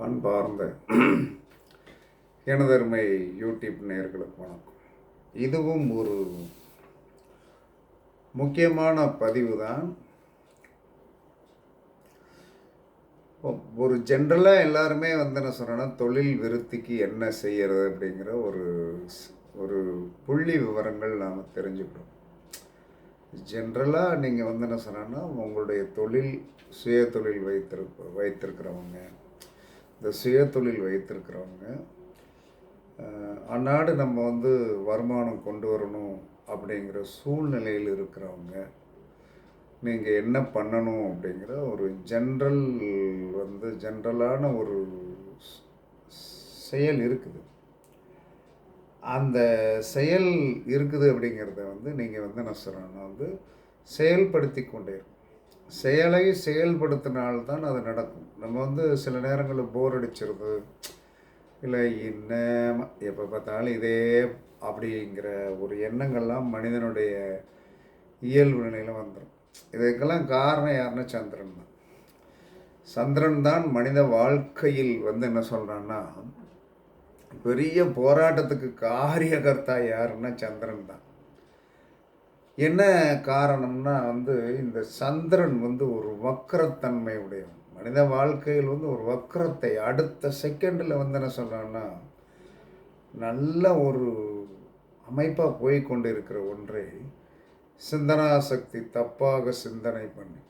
அன்பார்ந்த எனதருமை யூடியூப் நேர்களுக்கு வணக்கம். இதுவும் ஒரு முக்கியமான பதிவு தான் ஒரு ஜென்ரலாக எல்லாருமே வந்து என்ன சொல்கிறேன்னா தொழில் விருத்திக்கு என்ன செய்கிறது அப்படிங்கிற ஒரு ஒரு புள்ளி விவரங்கள் நாம் தெரிஞ்சுக்கிறோம் ஜென்ரலாக நீங்கள் வந்து என்ன சொன்னால் உங்களுடைய தொழில் சுய தொழில் வைத்திருப்ப வைத்திருக்கிறவங்க இந்த சுய தொழில் வைத்திருக்கிறவங்க அந்நாடு நம்ம வந்து வருமானம் கொண்டு வரணும் அப்படிங்கிற சூழ்நிலையில் இருக்கிறவங்க நீங்கள் என்ன பண்ணணும் அப்படிங்கிற ஒரு ஜென்ரல் வந்து ஜென்ரலான ஒரு செயல் இருக்குது அந்த செயல் இருக்குது அப்படிங்கிறத வந்து நீங்கள் வந்து என்ன சொல்கிறேன்னா வந்து செயல்படுத்தி கொண்டே இருக்கணும். செயலை செயல்படுத்தினால்தான் அது நடக்கும். நம்ம வந்து சில நேரங்களில் போர் அடிச்சிருது. இல்லை என்ன எப்போ பார்த்தாலும் இதே அப்படிங்கிற ஒரு எண்ணங்கள்லாம் மனிதனுடைய இயல்பு நிலையில் வந்துடும் இதுக்கெல்லாம் காரணம் யாருன்னா சந்திரன் தான். சந்திரன் தான் மனித வாழ்க்கையில் வந்து என்ன சொல்கிறான்னா பெரிய போராட்டத்துக்கு காரியகர்த்தா யாருன்னா சந்திரன் தான். என்ன காரணம்னா வந்து இந்த சந்திரன் வந்து ஒரு வக்கரத்தன்மை உடையவன். மனித வாழ்க்கையில் வந்து ஒரு வக்கரத்தை அடுத்த செகண்டில் வந்து என்ன சொல்கிறான்னா நல்ல ஒரு அமைப்பாக போய் கொண்டு இருக்கிற ஒன்றை சிந்தனாசக்தி தப்பாக சிந்தனை பண்ணி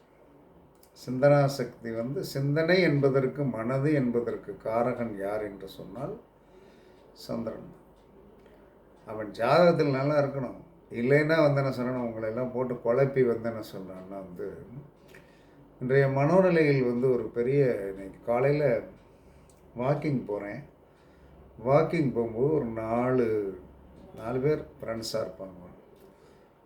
சிந்தனாசக்தி வந்து சிந்தனை என்பதற்கு மனது என்பதற்கு காரகன் யார் என்று சொன்னால் சந்திரன் அவன் ஜாதகத்தில் நல்லா இருக்கணும். இல்லைன்னா வந்து என்ன சொல்லணும் உங்களை எல்லாம் போட்டு குழப்பி வந்து என்ன சொல்கிறான்னா வந்து இன்றைய மனோநிலையில் வந்து ஒரு பெரிய இன்னைக்கு காலையில் வாக்கிங் போகிறேன் வாக்கிங் போகும்போது ஒரு நாலு நாலு பேர் ஃப்ரெண்ட்ஸாக இருப்பாங்க.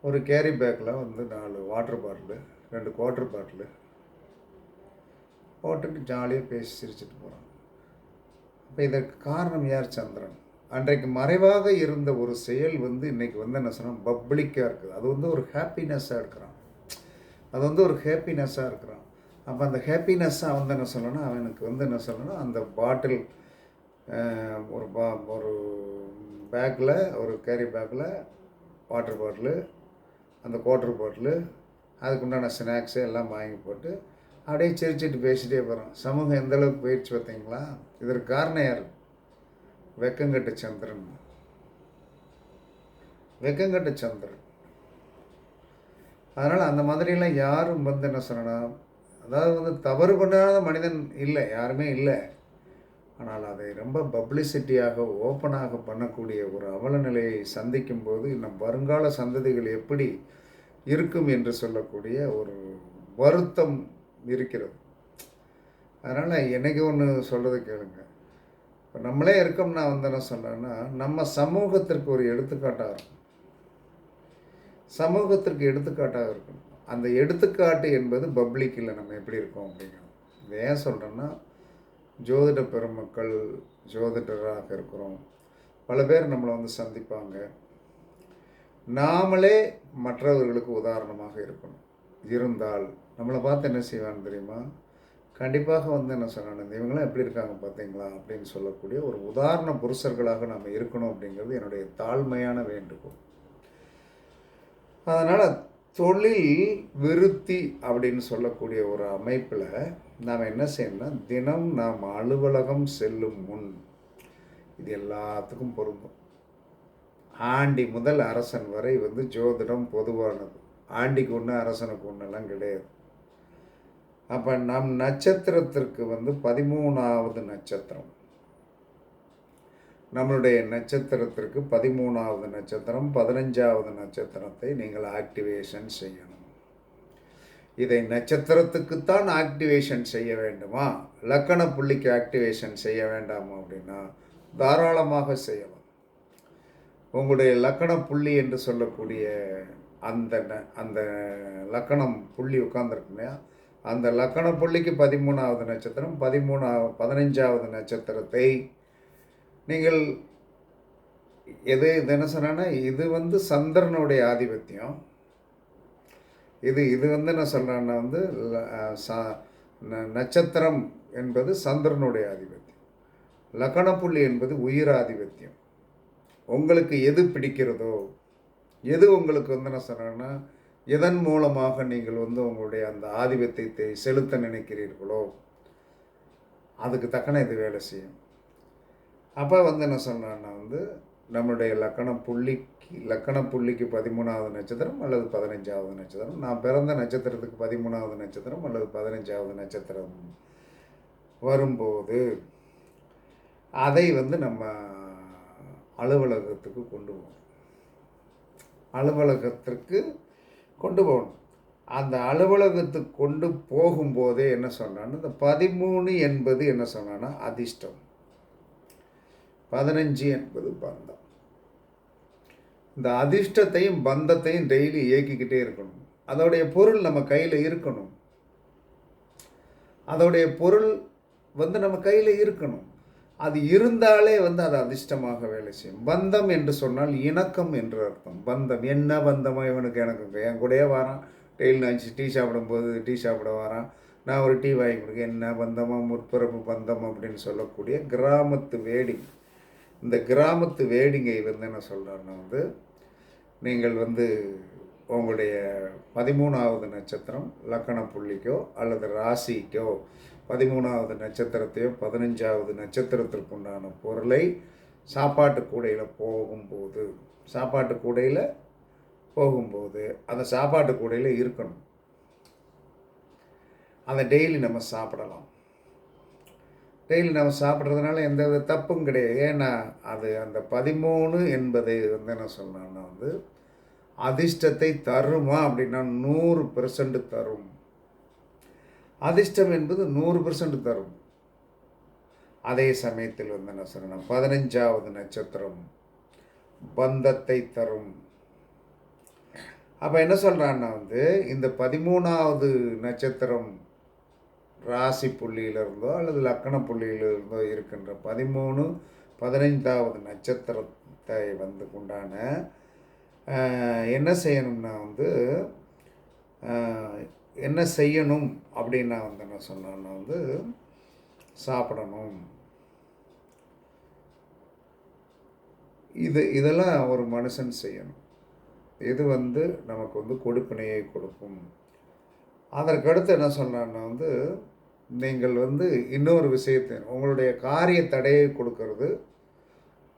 ஒரு கேரி பேக்கில் வந்து நாலு வாட்டர் பாட்டிலு ரெண்டு குவாட்டர் பாட்டிலு போட்டுட்டு ஜாலியாக பேசி சிரிச்சிட்டு போகிறாங்க அப்போ இதற்கு காரணம் யார் சந்திரன்? அன்றைக்கு மறைவாக இருந்த ஒரு செயல் வந்து இன்றைக்கி வந்து என்ன சொன்னால் பப்ளிக்காக இருக்குது. அது வந்து ஒரு ஹாப்பினஸ்ஸாக இருக்கிறான். அது வந்து ஒரு ஹாப்பினஸ்ஸாக இருக்கிறான். அப்போ அந்த ஹாப்பினஸ்ஸாக வந்து என்ன சொல்லணும்னா அவனுக்கு வந்து என்ன சொல்லணும்னா அந்த பாட்டில் ஒரு பா ஒரு பேக்கில் ஒரு கேரி பேக்கில் வாட்டர் பாட்டிலு அந்த குவாட்டர் பாட்டிலு அதுக்குண்டான ஸ்நாக்ஸு எல்லாம் வாங்கி போட்டு அப்படியே சிரிச்சிட்டு பேசிகிட்டே போகிறோம் சமூகம் எந்தளவுக்கு பயிற்சி போயிடுச்சு பார்த்தீங்களா? இதற்கு காரணம் யாருக்கு வெக்கங்கட்ட சந்திரன். வெக்கங்கட்ட சந்திரன். அதனால் அந்த மாதிரிலாம் யாரும் வந்து என்ன சொல்லணும் அதாவது வந்து தவறு பண்ணாத மனிதன் இல்லை யாருமே இல்லை. ஆனால் அதை ரொம்ப பப்ளிசிட்டியாக ஓப்பனாக பண்ணக்கூடிய ஒரு அவலநிலையை சந்திக்கும் போது நம் வருங்கால சந்ததிகள் எப்படி இருக்கும் என்று சொல்லக்கூடிய ஒரு வருத்தம் இருக்கிறது. அதனால் என்னைக்கு ஒன்று சொல்கிறது கேளுங்க. இப்போ நம்மளே நான் வந்து என்ன சொல்கிறேன்னா நம்ம சமூகத்திற்கு ஒரு எடுத்துக்காட்டாக இருக்கும் சமூகத்திற்கு எடுத்துக்காட்டாக இருக்கும் அந்த எடுத்துக்காட்டு என்பது பப்ளிக்கில் நம்ம எப்படி இருக்கோம் அப்படிங்கிறது. இதை ஏன் சொல்கிறேன்னா ஜோதிட பெருமக்கள் ஜோதிடராக இருக்கிறோம். பல பேர் நம்மளை வந்து சந்திப்பாங்க. நாமளே மற்றவர்களுக்கு உதாரணமாக இருக்கணும். இருந்தால் நம்மளை பார்த்து என்ன செய்வான்னு தெரியுமா? கண்டிப்பாக வந்து என்ன சொன்னாங்க இவங்களாம் எப்படி இருக்காங்க பார்த்தீங்களா? அப்படின்னு சொல்லக்கூடிய ஒரு உதாரண புருஷர்களாக நாம் இருக்கணும் அப்படிங்கிறது என்னுடைய தாழ்மையான வேண்டுகோள். அதனால் தொழில் விருத்தி அப்படின்னு சொல்லக்கூடிய ஒரு அமைப்பில் நாம் என்ன செய்யணும்னா தினம் நாம் அலுவலகம் செல்லும் முன் இது எல்லாத்துக்கும் பொருந்தும். ஆண்டி முதல் அரசன் வரை வந்து ஜோதிடம் பொதுவானது. ஆண்டிக்கு ஒன்று அரசனுக்கு ஒன்றெல்லாம் கிடையாது. அப்போ நம் நட்சத்திரத்திற்கு வந்து பதிமூணாவது நட்சத்திரம். நம்மளுடைய நட்சத்திரத்திற்கு பதிமூணாவது நட்சத்திரம் பதினஞ்சாவது நட்சத்திரத்தை நீங்கள் ஆக்டிவேஷன் செய்யணும். இதை நட்சத்திரத்துக்குத்தான் ஆக்டிவேஷன் செய்ய வேண்டுமா? லக்கண புள்ளிக்கு ஆக்டிவேஷன் செய்ய வேண்டாமா அப்படின்னா தாராளமாக செய்யலாம். உங்களுடைய லக்கண புள்ளி என்று சொல்லக்கூடிய அந்த ந- அந்த லக்கணம் புள்ளி உட்காந்துருக்கு இல்லையா? அந்த லக்கண புள்ளிக்கு பதிமூணாவது நட்சத்திரம் பதிமூணாவது பதினஞ்சாவது நட்சத்திரத்தை நீங்கள் எது இது என்ன சொன்னா இது வந்து சந்திரனுடைய ஆதிபத்தியம். இது இது வந்து என்ன சொல்கிறேன்னா வந்து ச- நட்சத்திரம் என்பது சந்திரனுடைய ஆதிபத்தியம். லக்கணப்புள்ளி என்பது உயிர் ஆதிபத்தியம். உங்களுக்கு எது பிடிக்கிறதோ எது உங்களுக்கு வந்து என்ன சொல்கிறேன்னா எதன் மூலமாக நீங்கள் வந்து உங்களுடைய அந்த ஆதிபத்தியத்தை செலுத்த நினைக்கிறீர்களோ அதுக்கு தக்கன இது வேலை செய்யும். அப்போ வந்து என்ன சொன்னான்னா வந்து நம்மளுடைய லக்கண புள்ளிக்கு லக்கண புள்ளிக்கு பதிமூணாவது நட்சத்திரம் அல்லது பதினஞ்சாவது நட்சத்திரம். நான் பிறந்த நட்சத்திரத்துக்கு பதிமூணாவது நட்சத்திரம் அல்லது பதினஞ்சாவது நட்சத்திரம் வரும்போது அதை வந்து நம்ம அலுவலகத்துக்கு கொண்டு போகணும். அலுவலகத்திற்கு கொண்டு போகணும். அந்த அலுவலகத்துக்கு கொண்டு போகும்போதே என்ன சொன்னான்னு இந்த பதிமூணு என்பது என்ன சொன்னான்னா அதிர்ஷ்டம். பதினஞ்சு என்பது பந்தம். இந்த அதிர்ஷ்டத்தையும் பந்தத்தையும் டெய்லி இயக்கிக்கிட்டே இருக்கணும். அதோடைய பொருள் நம்ம கையில் இருக்கணும். அதோடைய பொருள் வந்து நம்ம கையில் இருக்கணும். அது இருந்தாலே வந்து அது அதிர்ஷ்டமாக வேலை செய்யும். பந்தம் என்று சொன்னால் இணக்கம் என்று அர்த்தம். பந்தம். என்ன பந்தமாக இவனுக்கு எனக்கு என் கூடயே வரான். டெய்லி நான் டீ சாப்பிடும்போது டீ சாப்பிட வரான். நான் ஒரு டீ வாங்கி கொடுக்க என்ன பந்தமாக முற்பிறப்பு பந்தம் அப்படின்னு சொல்லக்கூடிய கிராமத்து வேடிங் இந்த கிராமத்து வேடிங்கை வந்து என்ன சொல்கிறேன்னா வந்து நீங்கள் வந்து உங்களுடைய பதிமூணாவது நட்சத்திரம் லக்கண புள்ளிக்கோ அல்லது ராசிக்கோ பதிமூணாவது நட்சத்திரத்தையோ பதினஞ்சாவது நட்சத்திரத்திற்கு உண்டான பொருளை சாப்பாட்டு கூடையில் போகும்போது சாப்பாட்டு கூடையில் போகும்போது அந்த சாப்பாட்டு கூடையில் இருக்கணும். அதை டெய்லி நம்ம சாப்பிடலாம். டெய்லி நம்ம சாப்பிட்றதுனால எந்த வித தப்பும் கிடையாது. ஏன்னா அது அந்த பதிமூணு என்பதை வந்து என்ன சொன்னான்னா வந்து அதிர்ஷ்டத்தை தருமா அப்படின்னா நூறு பெர்சன்ட் தரும். அதிர்ஷ்டம் என்பது நூறு பர்சன்ட் தரும். அதே சமயத்தில் வந்து என்ன சொல்லணும்? பதினஞ்சாவது நட்சத்திரம் பந்தத்தை தரும். அப்போ என்ன சொல்கிறான்னா வந்து இந்த பதிமூணாவது நட்சத்திரம் ராசி புள்ளியிலிருந்தோ அல்லது லக்கண புள்ளியிலிருந்தோ இருக்கின்ற பதிமூணு பதினைந்தாவது நட்சத்திரத்தை வந்து உண்டான என்ன செய்யணும்னா வந்து என்ன செய்யணும் அப்படின்னா வந்து என்ன சொன்னோன்னா வந்து சாப்பிடணும். இது இதெல்லாம் ஒரு மனுஷன் செய்யணும். இது வந்து நமக்கு வந்து கொடுப்பினையை கொடுக்கும். அதற்கடுத்து என்ன சொன்னான்னா வந்து நீங்கள் வந்து இன்னொரு விஷயத்தை உங்களுடைய காரிய தடையை கொடுக்கறது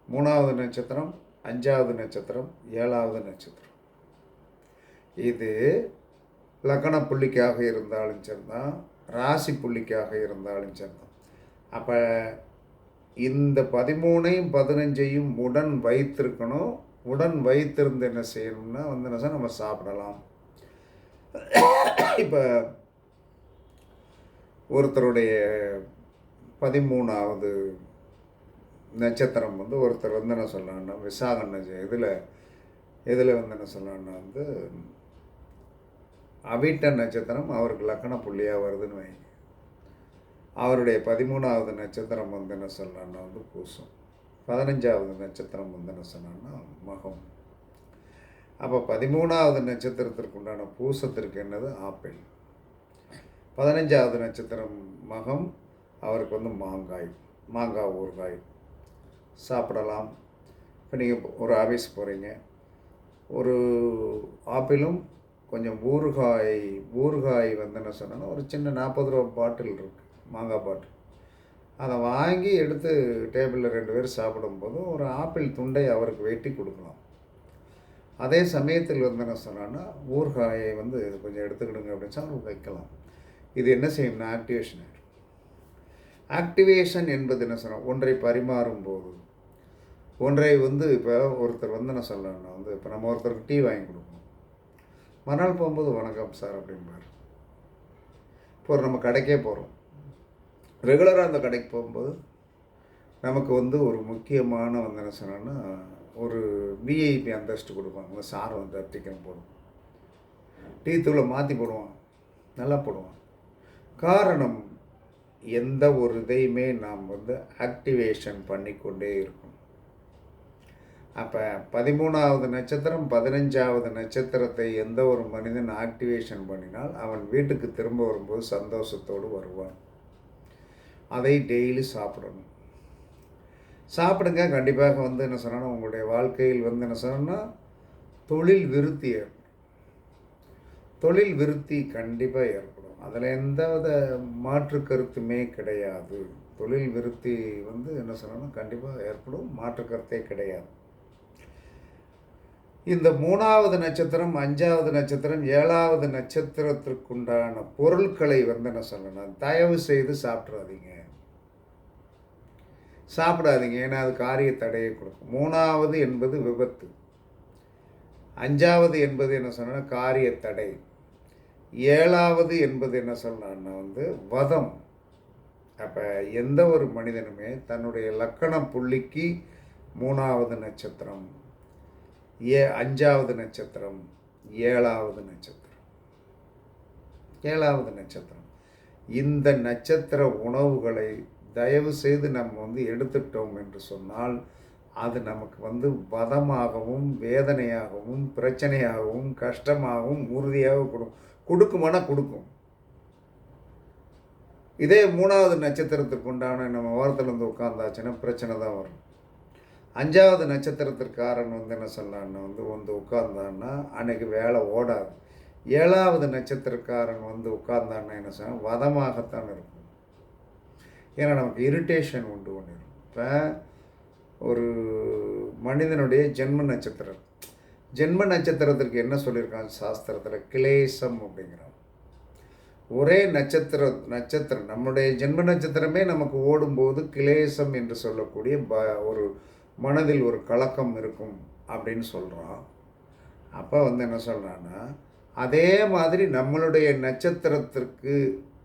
மூணாவது நட்சத்திரம் அஞ்சாவது நட்சத்திரம் ஏழாவது நட்சத்திரம். இது லக்கண புள்ளிக்காக இருந்தாலும் சரிதான் ராசி புள்ளிக்காக இருந்தாலும் சரிதான். அப்போ இந்த பதிமூணையும் பதினஞ்சையும் உடன் வைத்திருக்கணும். உடன் வைத்திருந்து என்ன செய்யணும்னா வந்து என்ன நம்ம சாப்பிடலாம். இப்போ ஒருத்தருடைய பதிமூணாவது நட்சத்திரம் வந்து ஒருத்தர் வந்து என்ன சொல்லலாம்னா விசாக இதில் இதில் வந்து என்ன சொல்லலாம்னா வந்து அவிட்ட நட்சத்திரம் அவருக்கு லக்கண புள்ளியாக வருதுன்னு வைங்க அவருடைய பதிமூணாவது நட்சத்திரம் வந்துன்னு சொன்னான்னா வந்து பூசம். பதினஞ்சாவது நட்சத்திரம் வந்துன்னு சொன்னான்னா மகம். அப்போ பதிமூணாவது நட்சத்திரத்திற்கு உண்டான பூசத்திற்கு என்னது? ஆப்பிள். பதினஞ்சாவது நட்சத்திரம் மகம் அவருக்கு வந்து மாங்காய் மாங்காய் ஊறுகாய். சாப்பிடலாம். இப்போ நீங்கள் ஒரு ஆஃபீஸ் போகிறீங்க ஒரு ஆப்பிளும் கொஞ்சம் ஊறுகாய் ஊறுகாய் வந்து என்ன சொன்னோன்னா ஒரு சின்ன நாற்பது ரூபா பாட்டில் இருக்குது மாங்காய் பாட்டில். அதை வாங்கி எடுத்து டேபிளில் ரெண்டு பேர் சாப்பிடும்போது ஒரு ஆப்பிள் துண்டை அவருக்கு வெட்டி கொடுக்கலாம். அதே சமயத்தில் வந்து என்ன சொன்னான்னா ஊறுகாயை வந்து கொஞ்சம் எடுத்துக்கிடுங்க அப்படின்னு சொல்லி வைக்கலாம். இது என்ன செய்யும்னா ஆக்டிவேஷன் ஆகிடும் ஆக்டிவேஷன் என்பது என்ன சொன்னால் ஒன்றை பரிமாறும் போது. ஒன்றை வந்து இப்போ ஒருத்தர் வந்து என்ன சொல்லணும்னா வந்து இப்போ நம்ம ஒருத்தருக்கு டீ வாங்கி கொடுக்கணும். மறுநாள் போகும்போது வணக்கம் சார் அப்படிம்பார். இப்போ நம்ம கடைக்கே போகிறோம் ரெகுலராக அந்த கடைக்கு போகும்போது நமக்கு வந்து ஒரு முக்கியமான வந்து என்ன சொன்னோன்னா ஒரு விஐபி அந்தஸ்து கொடுப்பாங்க. சார் வந்து அத்திக்கம் போடுவோம் டீ தூளை மாற்றி போடுவான். நல்லா போடுவான். காரணம் எந்த ஒரு இதையுமே நாம் வந்து ஆக்டிவேஷன் பண்ணிக்கொண்டே இருக்கணும். அப்போ பதிமூணாவது நட்சத்திரம் பதினஞ்சாவது நட்சத்திரத்தை எந்த ஒரு மனிதன் ஆக்டிவேஷன் பண்ணினால் அவன் வீட்டுக்கு திரும்ப வரும்போது சந்தோஷத்தோடு வருவான். அதை டெய்லி சாப்பிடணும். சாப்பிடுங்க கண்டிப்பாக வந்து என்ன சொன்னால் உங்களுடைய வாழ்க்கையில் வந்து என்ன சொன்னால் தொழில் விருத்தி ஏற்படும். தொழில் விருத்தி கண்டிப்பாக ஏற்படும். அதில் எந்தவித மாற்று கருத்துமே கிடையாது. தொழில் விருத்தி வந்து என்ன சொன்னால் கண்டிப்பாக ஏற்படும். மாற்று கருத்தே கிடையாது. இந்த மூணாவது நட்சத்திரம் அஞ்சாவது நட்சத்திரம் ஏழாவது நட்சத்திரத்திற்குண்டான பொருட்களை வந்து என்ன சொல்லணும்? தயவு செய்து சாப்பிட்றாதீங்க சாப்பிடாதீங்க. ஏன்னா அது காரிய தடையை கொடுக்கும். மூணாவது என்பது விபத்து. அஞ்சாவது என்பது என்ன சொன்னா காரிய தடை. ஏழாவது என்பது என்ன சொல்லலாம்னா வந்து வதம். அப்போ எந்த ஒரு மனிதனுமே தன்னுடைய லக்கண புள்ளிக்கு மூணாவது நட்சத்திரம் ஏ அஞ்சாவது நட்சத்திரம் ஏழாவது நட்சத்திரம். ஏழாவது நட்சத்திரம். இந்த நட்சத்திர உணவுகளை தயவு செய்து நம்ம வந்து எடுத்துட்டோம் என்று சொன்னால் அது நமக்கு வந்து வதமாகவும் வேதனையாகவும் பிரச்சனையாகவும் கஷ்டமாகவும் உறுதியாக கொடுக்கும். கொடுக்குமானா கொடுக்கும். இதே மூணாவது நட்சத்திரத்துக்கு உண்டான நம்ம வாரத்தில் வந்து உட்காந்தாச்சுன்னா பிரச்சனை தான் வரும். அஞ்சாவது நட்சத்திரத்திற்காரன் வந்து என்ன சொல்லலான்னா வந்து வந்து உட்கார்ந்தான்னா அன்னைக்கு வேலை ஓடாது. ஏழாவது நட்சத்திரக்காரன் வந்து உட்கார்ந்தான்னா என்ன சொன்னால் வதமாகத்தான் இருக்கும். ஏன்னா நமக்கு இரிட்டேஷன் உண்டு ஒன்று இப்போ ஒரு மனிதனுடைய ஜென்ம நட்சத்திரம். ஜென்ம நட்சத்திரத்திற்கு என்ன சொல்லியிருக்காங்க? சாஸ்திரத்தில் கிளேசம் அப்படிங்கிறான் ஒரே நட்சத்திர நட்சத்திரம் நம்முடைய ஜென்ம நட்சத்திரமே நமக்கு ஓடும்போது கிளேசம் என்று சொல்லக்கூடிய ப ஒரு மனதில் ஒரு கலக்கம் இருக்கும் அப்படின்னு சொல்கிறான் அப்போ வந்து என்ன சொல்கிறான்னா அதே மாதிரி நம்மளுடைய நட்சத்திரத்திற்கு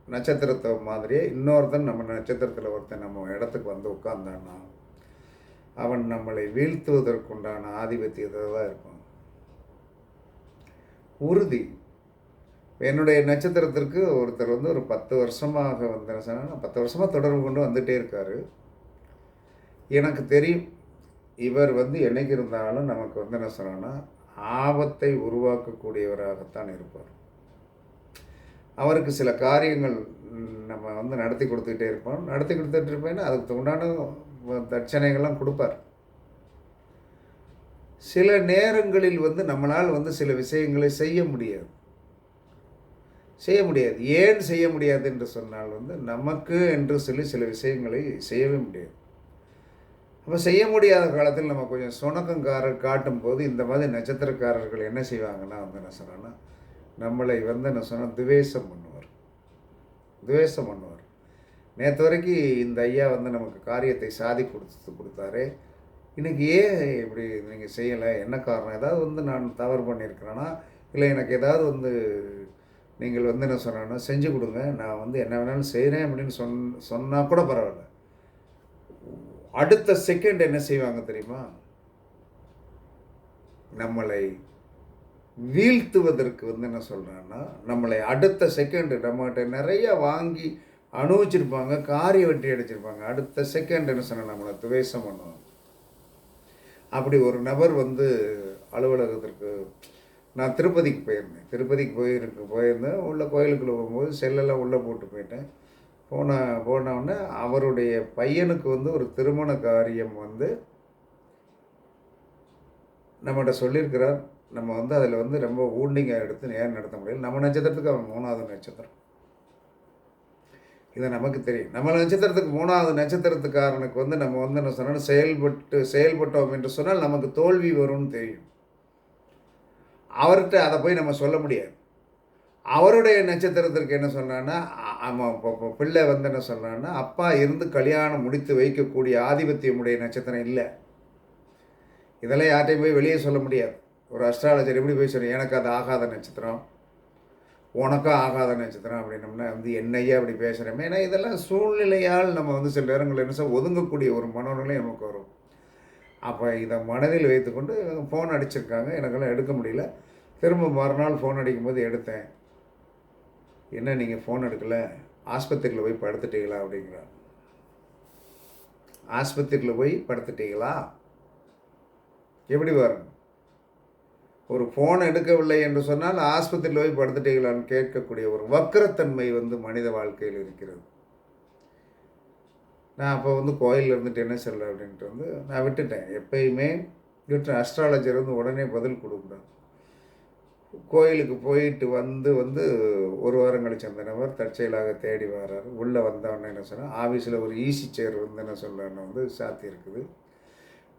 நட்சத்திரத்தை மாதிரியே இன்னொருத்தன் நம்ம நட்சத்திரத்தில் ஒருத்தன் நம்ம இடத்துக்கு வந்து உட்கார்ந்தான்னா அவன் நம்மளை வீழ்த்துவதற்குண்டான ஆதிபத்தியத்தை தான் இருக்கும் உறுதி. என்னுடைய நட்சத்திரத்திற்கு ஒருத்தர் வந்து ஒரு பத்து வருஷமாக வந்து என்ன சொன்னா பத்து வருஷமாக தொடர்பு கொண்டு வந்துகிட்டே இருக்கார். எனக்கு தெரியும் இவர் வந்து என்னைக்கு இருந்தாலும் நமக்கு வந்து என்ன சொன்னோன்னா ஆபத்தை உருவாக்கக்கூடியவராகத்தான் இருப்பார். அவருக்கு சில காரியங்கள் நம்ம வந்து நடத்தி கொடுத்துக்கிட்டே இருப்போம். நடத்தி கொடுத்துட்டு இருப்பேன்னா அதுக்கு உண்டான தட்சணைகள்லாம் கொடுப்பார். சில நேரங்களில் வந்து நம்மளால் வந்து சில விஷயங்களை செய்ய முடியாது. செய்ய முடியாது. ஏன் செய்ய முடியாது என்று சொன்னால் வந்து நமக்கு என்று சொல்லி சில விஷயங்களை செய்யவே முடியாது. அப்போ செய்ய முடியாத காலத்தில் நம்ம கொஞ்சம் சுணக்கங்காரர் காட்டும் போது இந்த மாதிரி நட்சத்திரக்காரர்கள் என்ன செய்வாங்கன்னா வந்து என்ன சொன்னோன்னா நம்மளை வந்து என்ன சொன்னால் துவேஷம் பண்ணுவார். துவேஷம் பண்ணுவார். நேற்று வரைக்கும் இந்த ஐயா வந்து நமக்கு காரியத்தை சாதி கொடுத்து கொடுத்தாரு. இன்றைக்கி ஏன் இப்படி நீங்கள் செய்யலை? என்ன காரணம்? ஏதாவது வந்து நான் தவறு பண்ணியிருக்கிறேன்னா இல்லை எனக்கு ஏதாவது வந்து நீங்கள் வந்து என்ன சொன்னோன்னா செஞ்சு கொடுங்க. நான் வந்து என்ன வேணாலும் செய்கிறேன் அப்படின்னு சொன் சொன்னால் கூட பரவாயில்ல. அடுத்த செகண்ட் என்ன செய்வாங்க தெரியுமா? நம்மளை வீழ்த்துவதற்கு வந்து என்ன சொல்கிறேன்னா நம்மளை அடுத்த செகண்டு நம்மகிட்ட நிறைய வாங்கி அனுபவிச்சிருப்பாங்க காரிய வெட்டி அடிச்சிருப்பாங்க. அடுத்த செகண்ட் என்ன சொன்ன நம்மளை துவேஷம் பண்ணுவாங்க. அப்படி ஒரு நபர் வந்து அலுவலகத்திற்கு நான் திருப்பதிக்கு போயிருந்தேன். திருப்பதிக்கு போயிருக்கு போயிருந்தேன். உள்ள கோயிலுக்குள்ளே போகும்போது செல்லெல்லாம் உள்ளே போட்டு போயிட்டேன். போன போனவுடனே அவருடைய பையனுக்கு வந்து ஒரு திருமண காரியம் வந்து நம்மகிட்ட சொல்லியிருக்கிறார். நம்ம வந்து அதில் வந்து ரொம்ப ஊண்டிங்காக எடுத்து நேரம் நடத்த முடியல. நம்ம நட்சத்திரத்துக்கு அவன் மூணாவது நட்சத்திரம். இது நமக்கு தெரியும். நம்ம நட்சத்திரத்துக்கு மூணாவது நட்சத்திரத்துக்காரனுக்கு வந்து நம்ம வந்து என்ன சொன்னால் செயல்பட்டு செயல்பட்டோம் என்று சொன்னால் நமக்கு தோல்வி வரும்னு தெரியும். அவர்கிட்ட அதை போய் நம்ம சொல்ல முடியாது. அவருடைய நட்சத்திரத்திற்கு என்ன சொன்னான்னா ஆமாம் பிள்ளை வந்து என்ன சொன்னான்னா அப்பா இருந்து கல்யாணம் முடித்து வைக்கக்கூடிய ஆதிபத்தியமுடைய நட்சத்திரம் இல்லை. இதெல்லாம் யார்ட்டையும் போய் வெளியே சொல்ல முடியாது. ஒரு அஸ்ட்ராலஜர் எப்படி போய் சொல்ல எனக்கு அது ஆகாத நட்சத்திரம் உனக்கும் ஆகாத நட்சத்திரம் அப்படின்னம்னா வந்து என்னையே அப்படி பேசுகிறோமே ஏன்னா இதெல்லாம் சூழ்நிலையால் நம்ம வந்து சில நேரங்கள் என்ன சார் ஒதுங்கக்கூடிய ஒரு மனநிலை நமக்கு வரும். அப்போ இதை மனதில் வைத்துக்கொண்டு ஃபோன் அடிச்சிருக்காங்க. எனக்கெல்லாம் எடுக்க முடியல. திரும்ப மறுநாள் ஃபோன் அடிக்கும்போது எடுத்தேன். என்ன நீங்கள் ஃபோன் எடுக்கலை? ஆஸ்பத்திரியில் போய் படுத்துட்டீங்களா? அப்படிங்கிறார். ஆஸ்பத்திரியில் போய் படுத்துட்டீங்களா? எப்படி வரும் ஒரு ஃபோன் எடுக்கவில்லை என்று சொன்னால் ஆஸ்பத்திரியில் போய் படுத்துட்டீங்களான்னு கேட்கக்கூடிய ஒரு வக்கரத்தன்மை வந்து மனித வாழ்க்கையில் இருக்கிறது. நான் அப்போ வந்து கோயிலில் இருந்துட்டு என்ன சொல்ல அப்படின்ட்டு வந்து நான் விட்டுட்டேன். எப்பயுமே விட்டு அஸ்ட்ராலஜர் வந்து உடனே பதில் கொடுக்கூடாது கோயிலுக்கு போயிட்டு வந்து வந்து ஒரு வாரம் கழிச்சு அந்த நபர் தற்செயலாக தேடி வர்றாரு. உள்ளே வந்தவொடனே என்ன சொன்னால் ஆஃபீஸில் ஒரு ஈஸி சேர் வந்து என்ன சொல்லணும்னு வந்து சாத்தி இருக்குது.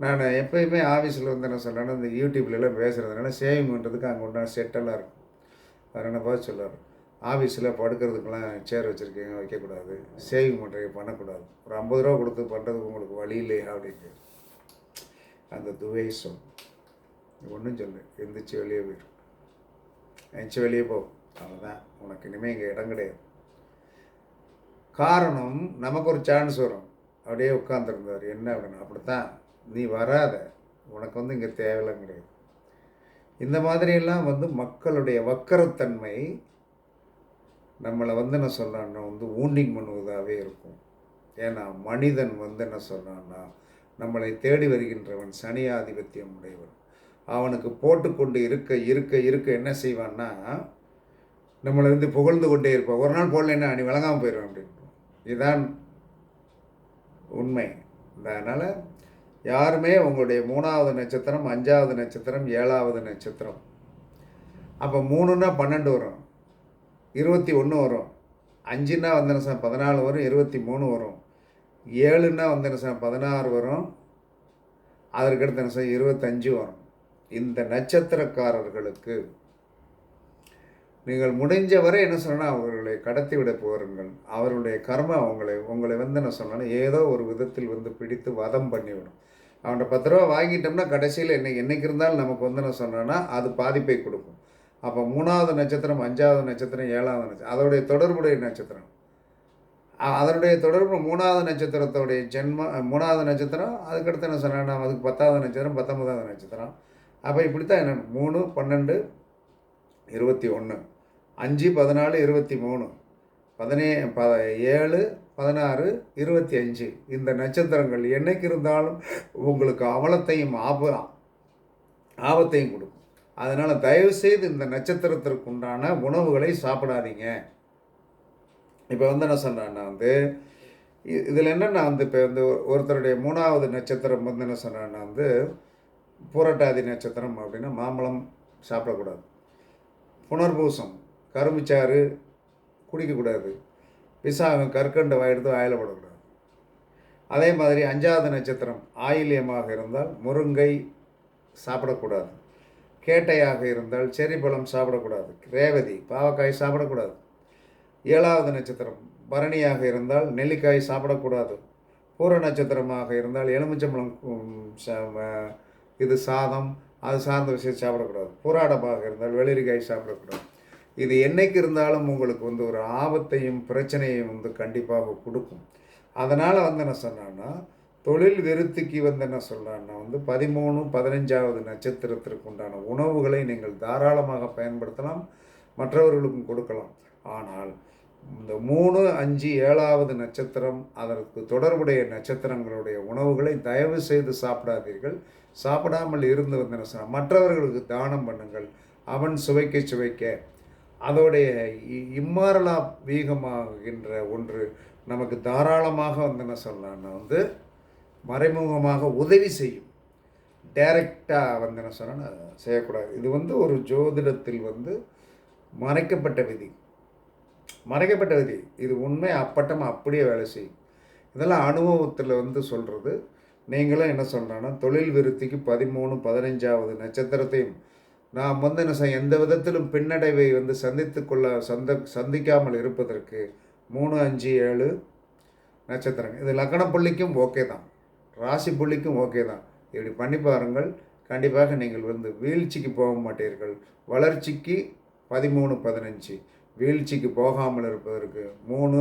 நான் எப்பயுமே ஆஃபீஸில் வந்து என்ன சொல்லணும்னா இந்த யூடியூப்லலாம் பேசுகிறதுனால சேவிங் பண்ணுறதுக்கு அங்கே உண்டான செட்டெல்லாம் இருக்கும். அவர் என்ன பார்த்து சொல்லுவார் ஆஃபீஸில் படுக்கிறதுக்கெலாம் சேர் வச்சுருக்கீங்க வைக்கக்கூடாது. சேவிங் பண்ணுறீங்க பண்ணக்கூடாது. ஒரு ஐம்பது ரூபா கொடுத்து பண்ணுறதுக்கு உங்களுக்கு வழி இல்லையா? அப்படின்ட்டு. அந்த துவேஷம் ஒன்றும் சொல்லு எந்திரிச்சு வெளியே போயிடும் நினச்சி வெளியே போ. அவ்வளோதான் உனக்கு இனிமேல் இங்கே இடம் கிடையாது. காரணம் நமக்கு ஒரு சான்ஸ் வரும். அப்படியே உட்காந்துருந்தார் என்ன அப்படின்னு? அப்படித்தான். நீ வராத. உனக்கு வந்து இங்கே தேவையெல்லாம் கிடையாது. இந்த மாதிரியெல்லாம் வந்து மக்களுடைய வக்கரத்தன்மை நம்மளை வந்து என்ன சொல்கிறான்னா வந்து ஊண்டிங் பண்ணுவதாகவே இருக்கும். ஏன்னா மனிதன் வந்து என்ன சொல்கிறான்னா நம்மளை தேடி வருகின்றவன் சனியாதிபத்தியம் உடையவன். அவனுக்கு போட்டுக்கொண்டு இருக்க இருக்க இருக்க என்ன செய்வான்னா நம்மளை வந்து புகழ்ந்து கொண்டே இருப்பான். ஒரு நாள் போடலைன்னா நீ விளங்காமல் போயிடுவேன் அப்படின்னு இதுதான் உண்மை. அதனால் யாருமே உங்களுடைய மூணாவது நட்சத்திரம் அஞ்சாவது நட்சத்திரம் ஏழாவது நட்சத்திரம். அப்போ மூணுன்னா பன்னெண்டு வரும். இருபத்தி ஒன்று வரும். அஞ்சுன்னா வந்தன சார் பதினாலு வரும். இருபத்தி மூணு வரும். ஏழுன்னா வந்தன சார் பதினாறு வரும். அதற்கடுத்த என்ன சார் இருபத்தஞ்சு வரும். இந்த நட்சத்திரக்காரர்களுக்கு நீங்கள் முடிஞ்ச வரை என்ன சொன்னால் அவர்களை கடத்தி விட போருங்கள். அவருடைய கர்மம் அவங்களை உங்களை வந்து என்ன சொன்னாலும் ஏதோ ஒரு விதத்தில் வந்து பிடித்து வதம் பண்ணிவிடும். அவன்கிட்ட பத்து ரூபா வாங்கிட்டோம்னா கடைசியில் என்ன என்னைக்கு இருந்தாலும் நமக்கு வந்து என்ன சொன்னோன்னா அது பாதிப்பை கொடுக்கும். அப்போ மூணாவது நட்சத்திரம் அஞ்சாவது நட்சத்திரம் ஏழாவது நட்சத்திரம் அதோடைய தொடர்புடைய நட்சத்திரம். அதனுடைய தொடர்பு மூணாவது நட்சத்திரத்தோடைய ஜென்ம மூணாவது நட்சத்திரம் அதுக்கடுத்து என்ன சொன்னால் அதுக்கு பத்தாவது நட்சத்திரம் பத்தொன்பதாவது நட்சத்திரம். அப்போ இப்படி தான் என்ன? மூணு பன்னெண்டு இருபத்தி ஒன்று அஞ்சு பதினாலு இருபத்தி மூணு. பதினே ப ஏழு பதினாறு இருபத்தி அஞ்சு. இந்த நட்சத்திரங்கள் என்னைக்கு இருந்தாலும் உங்களுக்கு அவலத்தையும் ஆப ஆபத்தையும் கொடுக்கும். அதனால் தயவுசெய்து இந்த நட்சத்திரத்திற்கு உண்டான உணவுகளை சாப்பிடாதீங்க. இப்போ வந்து என்ன சொன்னேன்னா வந்து இதில் என்னென்னா வந்து இப்போ வந்து ஒருத்தருடைய மூணாவது நட்சத்திரம் வந்து என்ன சொன்னேன்னா வந்து பூரட்டாதி நட்சத்திரம் அப்படின்னா மாம்பழம் சாப்பிடக்கூடாது. புனர்பூசம் கரும்புச்சாறு குடிக்கக்கூடாது. விசாகம் கற்கண்டு வாயெடுத்து வாயில அதே மாதிரி அஞ்சாவது நட்சத்திரம் ஆயில்யமாக இருந்தால் முருங்கை சாப்பிடக்கூடாது. கேட்டையாக இருந்தால் செரி பழம் சாப்பிடக்கூடாது. ரேவதி பாவக்காய் சாப்பிடக்கூடாது. ஏழாவது நட்சத்திரம் பரணியாக இருந்தால் நெல்லிக்காய் சாப்பிடக்கூடாது. பூர நட்சத்திரமாக இருந்தால் எலுமிச்சம்பழம் உம், இது சாதம் அது சார்ந்த விஷயம் சாப்பிடக்கூடாது. புறாடமாக இருந்தால் வெள்ளரிக்காய் சாப்பிடக்கூடாது. இது என்னைக்கு இருந்தாலும் உங்களுக்கு வந்து ஒரு ஆபத்தையும் பிரச்சனையும் வந்து கண்டிப்பாக கொடுக்கும். அதனால் வந்து என்ன சொன்னான்னா தொழில் விருத்திக்கு வந்து என்ன சொல்கிறான்னா வந்து பதிமூணு பதினஞ்சாவது நட்சத்திரத்திற்கு உண்டான உணவுகளை நீங்கள் தாராளமாக பயன்படுத்தலாம் மற்றவர்களுக்கும் கொடுக்கலாம். ஆனால் இந்த மூணு அஞ்சு ஏழாவது நட்சத்திரம் அதற்கு தொடர்புடைய நட்சத்திரங்களுடைய உணவுகளை தயவு செய்து சாப்பிடாதீர்கள். சாப்பிடாமல் இருந்து வந்து சொன்னா, மற்றவர்களுக்கு தானம் பண்ணுங்கள். அவன் சுவைக்க சுவைக்க. அதோடைய இ- இம்மாறலா வீகமாகின்ற ஒன்று நமக்கு தாராளமாக வந்து என்ன சொல்லலாம்னா வந்து மறைமுகமாக உதவி செய்யும். டைரக்டாக வந்து என்ன சொன்னா செய்யக்கூடாது. இது வந்து ஒரு ஜோதிடத்தில் வந்து மறைக்கப்பட்ட விதி. மறைக்கப்பட்ட விதி. இது உண்மை அப்பட்டமாக அப்படியே வேலை செய்யும். இதெல்லாம் அனுபவத்தில் வந்து சொல்கிறது நீங்களும் என்ன சொல்கிறேன்னா தொழில் விருத்திக்கு பதிமூணு பதினஞ்சாவது நட்சத்திரத்தையும் நாம் வந்து என்ன செய்ய எந்த விதத்திலும் பின்னடைவை வந்து சந்தித்து கொள்ள சந்த சந்திக்காமல் இருப்பதற்கு மூணு அஞ்சு ஏழு நட்சத்திரங்கள். இது லக்கண புள்ளிக்கும் ஓகே தான். ராசி புள்ளிக்கும் ஓகே தான். இப்படி பண்ணி பாருங்கள். கண்டிப்பாக நீங்கள் வந்து வீழ்ச்சிக்கு போக மாட்டீர்கள். வளர்ச்சிக்கு பதிமூணு பதினஞ்சு. வீழ்ச்சிக்கு போகாமல் இருப்பதற்கு மூணு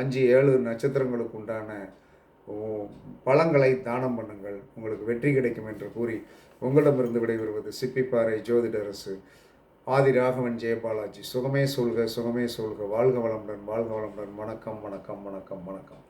அஞ்சு ஏழு நட்சத்திரங்களுக்கு உண்டான பழங்களை தானம் பண்ணுங்கள். உங்களுக்கு வெற்றி கிடைக்கும் என்று கூறி உங்களிடமிருந்து விடைபெறுவது சிப்பிப்பாறை ஜோதிடரசு ஆதி ராகவன் ஜெயபாலாஜி. சுகமே சொல்க சுகமே சொல்க. வாழ்க வளமுடன் வாழ்க வளமுடன். வணக்கம் வணக்கம் வணக்கம் வணக்கம்.